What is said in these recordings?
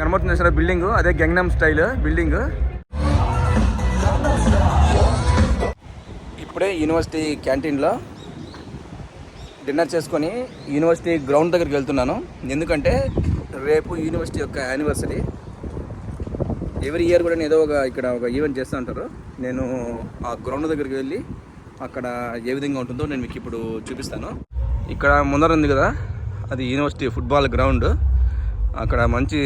కనబడుతుంది sir building. అదే Gangnam style building. ఇప్పుడే యూనివర్సిటీ క్యాంటీన్లో డిన్నర్ చేసుకొని యూనివర్సిటీ గ్రౌండ్ దగ్గరికి వెళ్తున్నాను. ఎందుకంటే రేపు యూనివర్సిటీ యొక్క యానివర్సరీ. ఎవ్రీ ఇయర్ కూడా ఏదో ఒక ఇక్కడ ఒక ఈవెంట్ చేస్తూ ఉంటారు. నేను ఆ గ్రౌండ్ దగ్గరికి వెళ్ళి అక్కడ ఏ విధంగా ఉంటుందో నేను మీకు ఇప్పుడు చూపిస్తాను. ఇక్కడ ముందర ఉంది కదా అది యూనివర్సిటీ ఫుట్బాల్ గ్రౌండ్. అక్కడ మంచి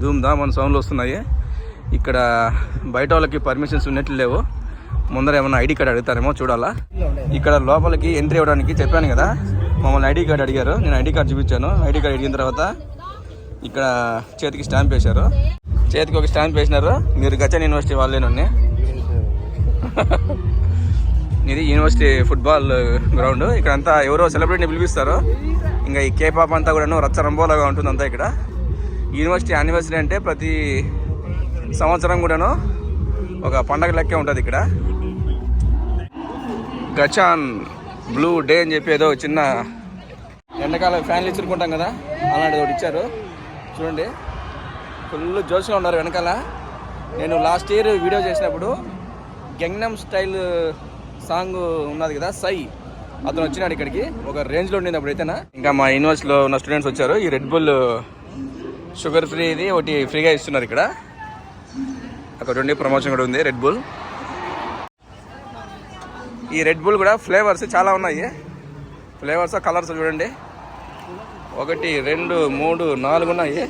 ధూమ్ ధామ్ అని సౌండ్లు వస్తున్నాయి. ఇక్కడ బయట వాళ్ళకి పర్మిషన్స్ ఉన్నట్లు లేవు. ముందర ఏమైనా ఐడి కార్డ్ అడుగుతారేమో చూడాలా. ఇక్కడ లోపలికి ఎంట్రీ అవ్వడానికి చెప్పాను కదా. మమ్మల్ని ఐడి కార్డ్ అడిగారు. నేను ఐడి కార్డ్ చూపించాను. ఐడి కార్డ్ అడిగిన తర్వాత ఇక్కడ చేతికి స్టాంప్ వేశారు. చేతికి ఒక స్టాంప్ వేసినారు. మీరు గచ్చన్ యూనివర్సిటీ వాళ్ళేనండి ఇది యూనివర్సిటీ ఫుట్బాల్ గ్రౌండ్. ఇక్కడ అంతా ఎవరో సెలబ్రిటీని పిలిపిస్తారు. ఇంకా ఈ కేపాప్ అంతా కూడాను రచ్చరంబోలాగా ఉంటుంది అంతా ఇక్కడ. యూనివర్సిటీ యానివర్సరీ అంటే ప్రతి సంవత్సరం కూడాను ఒక పండగ లెక్కే ఉంటుంది ఇక్కడ. గచాన్ బ్లూ డే అని చెప్పి ఏదో చిన్న ఎండాకాలం ఫ్యాన్లు ఇచ్చుకుంటాం కదా అలాంటిది ఒకటి ఇచ్చారు. చూడండి ఫుల్ జోష్గా ఉన్నారు వెనకాల. నేను లాస్ట్ ఇయర్ వీడియో చేసినప్పుడు గంగ్నమ్ స్టైల్ సాంగ్ ఉన్నది కదా సై అతను వచ్చినాడు ఇక్కడికి. ఒక రేంజ్లో ఉండింది అయితేనా ఇంకా మా యూనివర్సిటీలో ఉన్న స్టూడెంట్స్ వచ్చారు. ఈ రెడ్ బుల్ షుగర్ ఫ్రీ ఇది ఒకటి ఫ్రీగా ఇస్తున్నారు ఇక్కడ. అక్కడ ఉండి ప్రమోషన్ కూడా ఉంది రెడ్ బుల్ ఈ రెడ్ బుల్ కూడా ఫ్లేవర్స్ చాలా ఉన్నాయి. ఫ్లేవర్స్ కలర్స్ చూడండి. ఒకటి రెండు మూడు నాలుగు ఉన్నాయి.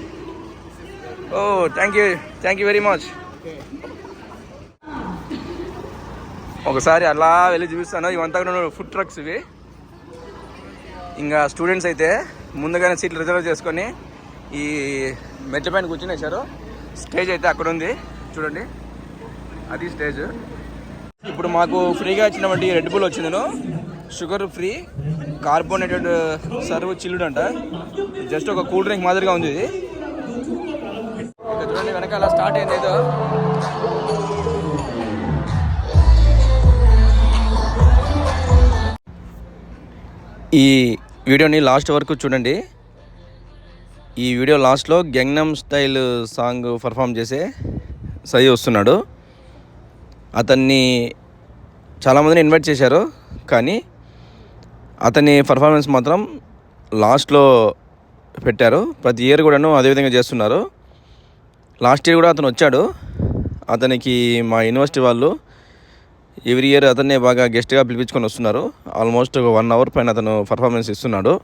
ఓ thank you thank you very much ఒకసారి అలా వెళ్ళి చూపిస్తాను. ఇవంతా కూడా ఫుడ్ ట్రక్స్ ఇవి. ఇంకా స్టూడెంట్స్ అయితే ముందుగానే సీట్లు రిజర్వ్ చేసుకొని ఈ మెట్ల పైన కూర్చునేసారు స్టేజ్ అయితే అక్కడ ఉంది. చూడండి. అది స్టేజ్. ఇప్పుడు మాకు ఫ్రీగా ఇచ్చినటువంటి రెడ్ బుల్ వచ్చింది sugar free carbonated serve chilled అంట. జస్ట్ ఒక కూల్ డ్రింక్ మాదిరిగా ఉంది ఇది. చూడండి వెనకాల స్టార్ట్ అయింది ఏదో. ఈ వీడియోని లాస్ట్ వరకు చూడండి. ఈ వీడియో లాస్ట్లో గెంగ్నమ్ స్టైల్ సాంగ్ పర్ఫామ్ చేసే సై వస్తున్నాడు. అతన్ని చాలామందిని ఇన్వైట్ చేశారు కానీ అతని పర్ఫార్మెన్స్ మాత్రం లాస్ట్లో పెట్టారు. ప్రతి ఇయర్ కూడాను అదేవిధంగా చేస్తున్నారు. లాస్ట్ ఇయర్ కూడా అతను వచ్చాడు. అతనికి మా యూనివర్సిటీ వాళ్ళు ఎవ్రీ ఇయర్ అతన్నే బాగా గెస్ట్గా పిలిపించుకొని వస్తున్నారు. ఆల్మోస్ట్ ఒక వన్ అవర్ పైన అతను పర్ఫార్మెన్స్ ఇస్తున్నాడు.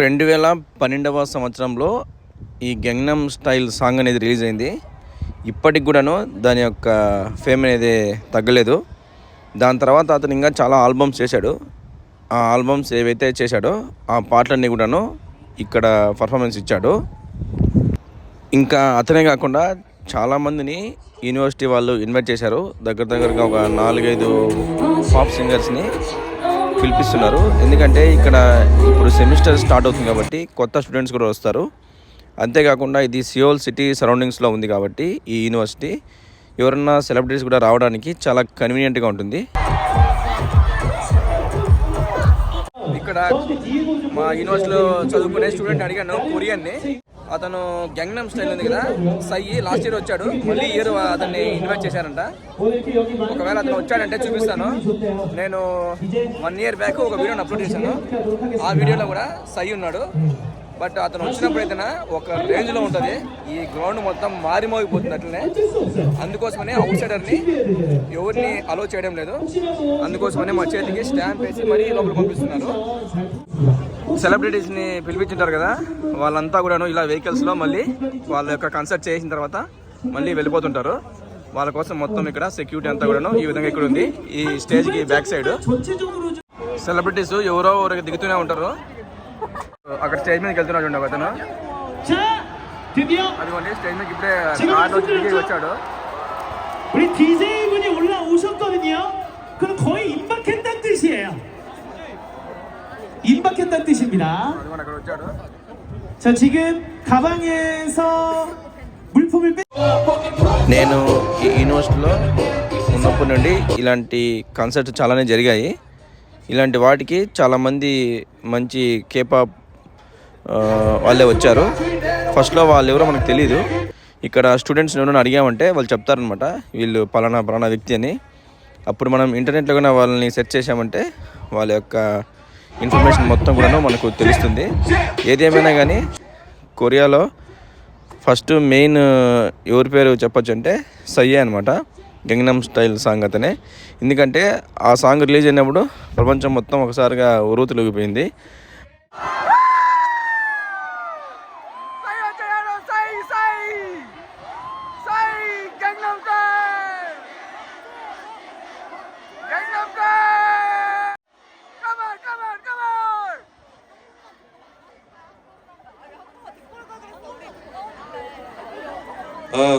రెండు వేల పన్నెండవ సంవత్సరంలో ఈ గంగనం స్టైల్ సాంగ్ అనేది రిలీజ్ అయింది. ఇప్పటికి కూడాను దాని యొక్క ఫేమ్ అనేది తగ్గలేదు. దాని తర్వాత అతను ఇంకా చాలా ఆల్బమ్స్ చేశాడు. ఆ ఆల్బమ్స్ ఏవైతే చేశాడో ఆ పాటలన్నీ కూడాను ఇక్కడ పర్ఫార్మెన్స్ ఇచ్చాడు. ఇంకా అతనే కాకుండా చాలామందిని యూనివర్సిటీ వాళ్ళు ఇన్వైట్ చేశారు. దగ్గర దగ్గరగా ఒక నాలుగైదు పాప్ సింగర్స్ని పిలిపిస్తున్నారు. ఎందుకంటే ఇక్కడ ఇప్పుడు సెమిస్టర్ స్టార్ట్ అవుతుంది కాబట్టి కొత్త స్టూడెంట్స్ కూడా వస్తారు. అంతేకాకుండా ఇది సియోల్ సిటీ సరౌండింగ్స్లో ఉంది కాబట్టి ఈ యూనివర్సిటీ. ఎవరన్నా సెలబ్రిటీస్ కూడా రావడానికి చాలా కన్వీనియంట్గా ఉంటుంది. ఇక్కడ మా యూనివర్సిటీలో చదువుకునే స్టూడెంట్ అడిగాను కొరియన్ని. అతను గ్యాంగ్నమ్ స్టైల్ ఉంది కదా సై లాస్ట్ ఇయర్ వచ్చాడు మళ్ళీ ఇయర్ అతన్ని ఇన్వైట్ చేశారంట. ఒకవేళ అతను వచ్చాడంటే చూపిస్తాను. నేను వన్ ఇయర్ బ్యాక్ ఒక వీడియోని అప్లోడ్ చేశాను. ఆ వీడియోలో కూడా సై ఉన్నాడు. బట్ అతను వచ్చినప్పుడు అయితే ఒక రేంజ్లో ఉంటుంది. ఈ గ్రౌండ్ మొత్తం మారిమోగిపోతుంది అట్లనే. అందుకోసమనే అవుట్ సైడర్ని ఎవరిని అలో చేయడం లేదు. అందుకోసమనే మా చేతికి స్టాంప్ వేసి మరీ లోపల పంపిస్తున్నారు. సెలబ్రిటీస్ని పిలిపించుంటారు కదా వాళ్ళంతా కూడాను ఇలా వెహికల్స్లో మళ్ళీ వాళ్ళ యొక్క కన్సర్ట్ చేసిన తర్వాత మళ్ళీ వెళ్ళిపోతుంటారు. వాళ్ళ కోసం మొత్తం ఇక్కడ సెక్యూరిటీ అంతా కూడాను ఈ విధంగా ఇక్కడ ఉంది. ఈ స్టేజ్కి బ్యాక్ సైడ్ సెలబ్రిటీస్ ఎవరో ఎవరికి దిగుతూనే ఉంటారు. అక్కడ స్టేజ్ మీదకి వెళ్తున్నాడు చూడండి ఒక అతను 자, 드디어 అదిగోండి స్టేజ్ మీదకి ఇప్పుడే కార్లో దిగి వచ్చాడు 우리 DJ 분이 올라오셨거든요. 그럼 거의 임박했다는 뜻이에요. 임박했다는 뜻입니다. అదిగోండి అక్కడ వచ్చాడు 자, 지금 가방에서 물품을 빼. నేను ఈ యూనివర్సిటీలో ఉన్నప్పటి నుండి ఇలాంటి కాన్సర్ట్స్ చాలానే జరిగాయి ఇలాంటి వాటికి చాలామంది మంచి కేపాప్ వాళ్ళే వచ్చారు. ఫస్ట్లో వాళ్ళు ఎవరో మనకు తెలియదు ఇక్కడ స్టూడెంట్స్ ఎవరైనా అడిగామంటే వాళ్ళు చెప్తారనమాట వీళ్ళు పలానా పలానా వ్యక్తి అని. అప్పుడు మనం ఇంటర్నెట్లో కూడా వాళ్ళని సెర్చ్ చేసామంటే వాళ్ళ యొక్క ఇన్ఫర్మేషన్ మొత్తం కూడా మనకు తెలుస్తుంది. ఏదేమైనా కానీ కొరియాలో ఫస్ట్ మెయిన్ ఎవరి పేరు చెప్పొచ్చు అంటే సయ్యే అనమాట గంగనమ్ స్టైల్ సాంగ్ అతనే. ఎందుకంటే ఆ సాంగ్ రిలీజ్ అయినప్పుడు ప్రపంచం మొత్తం ఒకసారిగా ఉరుతులుగిపోయింది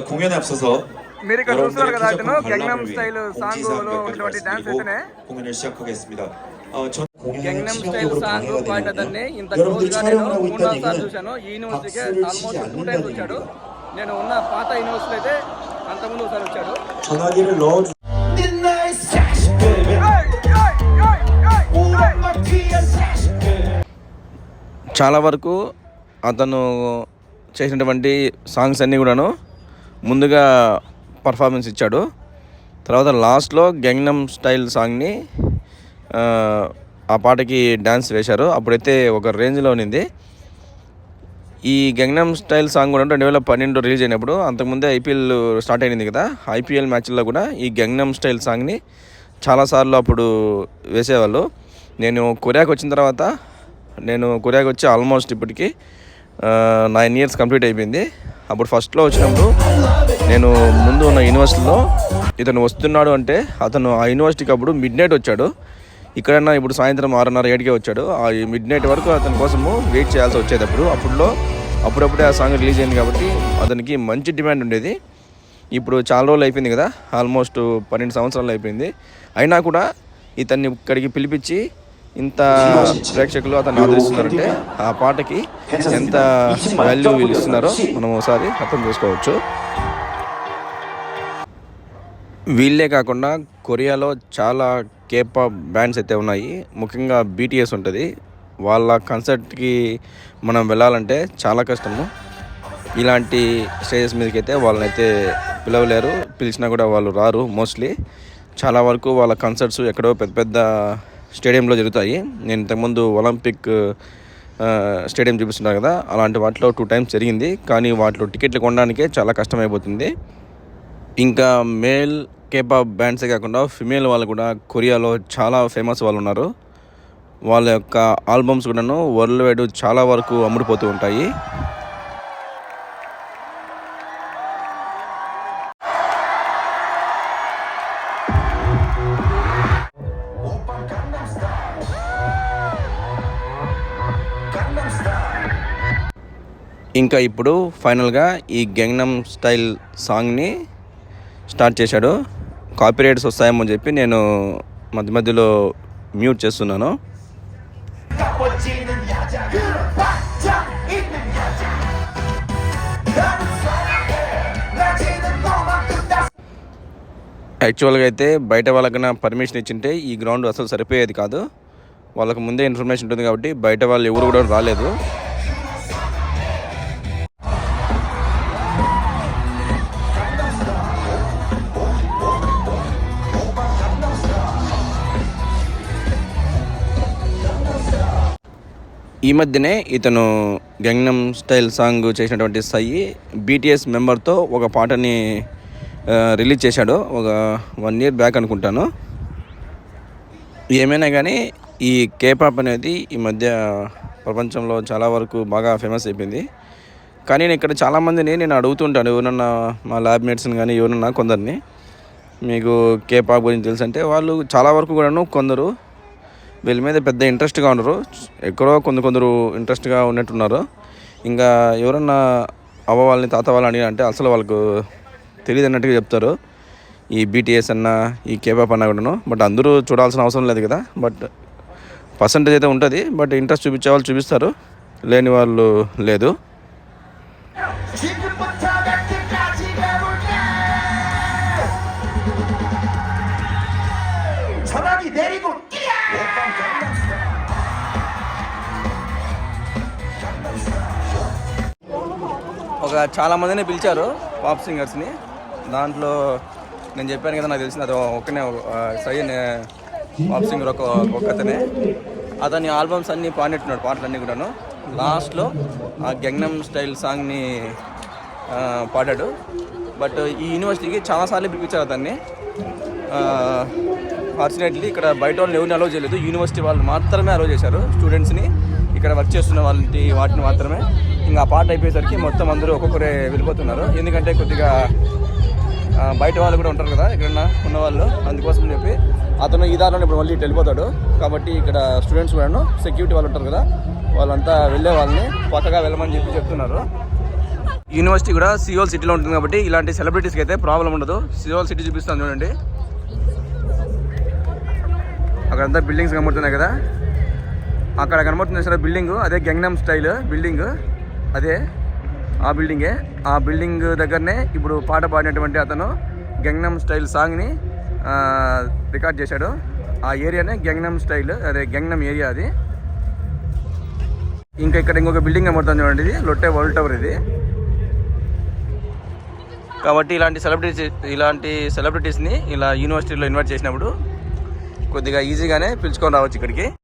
공연에 앞서서 మీరు ఇక్కడ 여러분들의 చూస్తున్నారు కదా 쾌적한 అతను 관람을 గంగనం 위해 స్టైల్ 공지사항 సాంగ్ లో 몇 가지 ఉన్నటువంటి డాన్స్ 말씀드리고 అయితేనే 공연을 시작하겠습니다. 어, 전 공연을 గంగనం స్టైల్ 치명적으로 సాంగ్ 방해가 పాడినదాన్ని 되면요. ఇంత 여러분들 క్లోజ్ గా నేను 촬영을 하고 మూడు నాలుగు 있다는 సార్లు 얘기는 చూశాను ఈ యూనివర్సిటీకి 박수를 치지 ఆల్మోస్ట్ టూ టైమ్స్ 않는다는 వచ్చాడు 얘기입니다. నేను ఉన్న పాత యూనివర్సిటీ అయితే అంతకుముందు ఒకసారి వచ్చాడు 전화기를 넣어주 చాలా వరకు అతను చేసినటువంటి సాంగ్స్ అన్నీ కూడాను ముందుగా పర్ఫార్మెన్స్ ఇచ్చాడు. తర్వాత లాస్ట్లో గంగనం స్టైల్ సాంగ్ని ఆ, పాటకి డ్యాన్స్ వేశారు. అప్పుడైతే ఒక రేంజ్లో ఉన్నింది. ఈ గంగ్నమ్ స్టైల్ సాంగ్ కూడా రెండు వేల పన్నెండు రిలీజ్ అయినప్పుడు అంతకుముందే ఐపీఎల్ స్టార్ట్ అయింది కదా ఐపీఎల్ మ్యాచ్ల్లో కూడా ఈ గంగ్నమ్ స్టైల్ సాంగ్ని చాలాసార్లు అప్పుడు వేసేవాళ్ళు. నేను కొరియాకి వచ్చిన తర్వాత నేను కొరియాకి వచ్చి ఆల్మోస్ట్ ఇప్పటికి నైన్ ఇయర్స్ కంప్లీట్ అయిపోయింది. అప్పుడు ఫస్ట్లో వచ్చినప్పుడు నేను ముందు ఉన్న యూనివర్సిటీలో ఇతను వస్తున్నాడు అంటే అతను ఆ యూనివర్సిటీకి అప్పుడు మిడ్ నైట్ వచ్చాడు. ఇక్కడన్నా ఇప్పుడు సాయంత్రం ఆరున్నర ఏడుకే వచ్చాడు. ఆ మిడ్ నైట్ వరకు అతని కోసము వెయిట్ చేయాల్సి వచ్చేది అప్పుడు అప్పుడులో అప్పుడప్పుడే ఆ సాంగ్ రిలీజ్ అయింది కాబట్టి అతనికి మంచి డిమాండ్ ఉండేది. ఇప్పుడు చాలా రోజులు అయిపోయింది కదా ఆల్మోస్ట్ పన్నెండు సంవత్సరాలు అయిపోయింది. అయినా కూడా ఇతన్ని ఇక్కడికి పిలిపించి ఇంత ప్రేక్షకులు అతను ఆదరిస్తున్నారంటే ఆ పాటకి ఎంత వాల్యూ వీళ్ళు ఇస్తున్నారో మనం ఒకసారి అర్థం చేసుకోవచ్చు. వీళ్ళే కాకుండా కొరియాలో చాలా కేపాప్ బ్యాండ్స్ అయితే ఉన్నాయి. ముఖ్యంగా బీటీఎస్ ఉంటుంది. వాళ్ళ కన్సర్ట్కి మనం వెళ్ళాలంటే చాలా కష్టము. ఇలాంటి స్టేజెస్ మీదకి అయితే వాళ్ళనైతే పిలవలేరు. పిలిచినా కూడా వాళ్ళు రారు. మోస్ట్లీ చాలా వరకు వాళ్ళ కన్సర్ట్స్ ఎక్కడో పెద్ద పెద్ద స్టేడియంలో జరుగుతాయి. నేను ఇంతకుముందు ఒలింపిక్ స్టేడియం చూపిస్తున్నాను కదా అలాంటి వాటిలో టూ టైమ్స్ జరిగింది. కానీ వాటిలో టికెట్లు కొనడానికే చాలా కష్టమైపోతుంది. ఇంకా మేల్ కేపాప్ బ్యాండ్సే కాకుండా ఫిమేల్ వాళ్ళు కూడా కొరియాలో చాలా ఫేమస్ వాళ్ళు ఉన్నారు. వాళ్ళ యొక్క ఆల్బమ్స్ కూడాను వరల్డ్ వైడ్ చాలా వరకు అమ్ముడుపోతూ ఉంటాయి. ఇంకా ఇప్పుడు ఫైనల్గా ఈ గెంగ్నమ్ స్టైల్ సాంగ్ని స్టార్ట్ చేశాడు. కాపీరైట్స్ వస్తాయేమో చెప్పి నేను మధ్య మధ్యలో మ్యూట్ చేస్తున్నాను. యాక్చువల్గా అయితే బయట వాళ్ళకైనా పర్మిషన్ ఇచ్చింటే ఈ గ్రౌండ్ అసలు సరిపోయేది కాదు. వాళ్ళకి ముందే ఇన్ఫర్మేషన్ ఉంటుంది కాబట్టి బయట వాళ్ళు ఎవరు కూడా రాలేదు. ఈ మధ్యనే ఇతను గంగ్నమ్ స్టైల్ సాంగ్ చేసినటువంటి సయ్యి బీటీఎస్ మెంబర్తో ఒక పాటని రిలీజ్ చేశాడు. ఒక వన్ ఇయర్ బ్యాక్ అనుకుంటాను. ఏమైనా కానీ ఈ కేపాప్ అనేది ఈ మధ్య ప్రపంచంలో చాలా వరకు బాగా ఫేమస్ అయిపోయింది. కానీ నేను ఇక్కడ చాలామందిని నేను అడుగుతుంటాను. ఎవరన్నా మా ల్యాబ్ మేట్స్ని కానీ ఎవరన్నా కొందరిని. మీకు కేపాప్ గురించి తెలుసు అంటే వాళ్ళు చాలా వరకు కూడాను కొందరు వీళ్ళ మీద పెద్ద ఇంట్రెస్ట్గా ఉండరు. ఎక్కడో కొందరు కొందరు ఇంట్రెస్ట్గా ఉన్నట్టున్నారు. ఇంకా ఎవరన్నా అవ్వ వాళ్ళని తాత వాళ్ళని అంటే అసలు వాళ్ళకు తెలియదు అన్నట్టుగా చెప్తారు. ఈ బీటీఎస్ అన్న ఈ కేపాప్ అన్న కూడాను. బట్ అందరూ చూడాల్సిన అవసరం లేదు కదా. బట్ పర్సంటేజ్ అయితే ఉంటుంది. బట్ ఇంట్రెస్ట్ చూపించే వాళ్ళు చూపిస్తారు. లేని వాళ్ళు లేదు. ఒక చాలా మందిని పిలిచారు పాప్ సింగర్స్ని దాంట్లో నేను చెప్పాను కదా నాకు తెలిసింది అది ఒక్కనే సై పాప్ సింగర్ ఒక ఒక్కతనే అతని. ఆల్బమ్స్ అన్నీ పాడినట్టున్నాడు పాటలన్నీ కూడాను. లాస్ట్లో ఆ గెంగ్నమ్ స్టైల్ సాంగ్ని పాడాడు. బట్ ఈ యూనివర్సిటీకి చాలాసార్లు పిలిపించారు అతన్ని. ఫార్చునేట్లీ ఇక్కడ బయట వాళ్ళని ఎవరిని అలో చేయలేదు. యూనివర్సిటీ వాళ్ళు మాత్రమే అలో చేశారు స్టూడెంట్స్ని ఇక్కడ వర్క్ చేస్తున్న వాళ్ళని వాటిని మాత్రమే. ఇంకా ఆ పాట అయిపోయేసరికి మొత్తం అందరూ ఒక్కొక్కరే వెళ్ళిపోతున్నారు. ఎందుకంటే కొద్దిగా బయట వాళ్ళు కూడా ఉంటారు కదా ఇక్కడ ఉన్న వాళ్ళు అందుకోసం చెప్పి అతను ఈ దారిలో ఇప్పుడు మళ్ళీ వెళ్ళిపోతాడు. కాబట్టి ఇక్కడ స్టూడెంట్స్ కూడా సెక్యూరిటీ వాళ్ళు ఉంటారు కదా వాళ్ళంతా వెళ్ళే వాళ్ళని పక్కగా వెళ్ళమని చెప్పి చెప్తున్నారు. యూనివర్సిటీ కూడా సియోల్ సిటీలో ఉంటుంది కాబట్టి ఇలాంటి సెలబ్రిటీస్కి అయితే ప్రాబ్లం ఉండదు. సియోల్ సిటీ చూపిస్తాను చూడండి. అక్కడంతా బిల్డింగ్స్ కనబడుతున్నాయి కదా. అక్కడ కనబడుతుంది సరే బిల్డింగ్ అదే గంగనమ్ స్టైల్ బిల్డింగ్ అదే ఆ బిల్డింగే. ఆ బిల్డింగ్ దగ్గరనే ఇప్పుడు పాట పాడినటువంటి అతను గంగనమ్ స్టైల్ సాంగ్ని రికార్డ్ చేశాడు. ఆ ఏరియానే గంగనమ్ స్టైల్ అదే గంగనమ్ ఏరియా అది. ఇంకా ఇక్కడ ఇంకొక బిల్డింగ్ కనబడుతుంది చూడండి ఇది లొట్టే వరల్డ్ టవర్ ఇది. కాబట్టి ఇలాంటి సెలబ్రిటీస్ ఇలాంటి సెలబ్రిటీస్ని ఇలా యూనివర్సిటీలో ఇన్వైట్ చేసినప్పుడు కొద్దిగా ఈజీగానే పిలుచుకొని రావచ్చు ఇక్కడికి.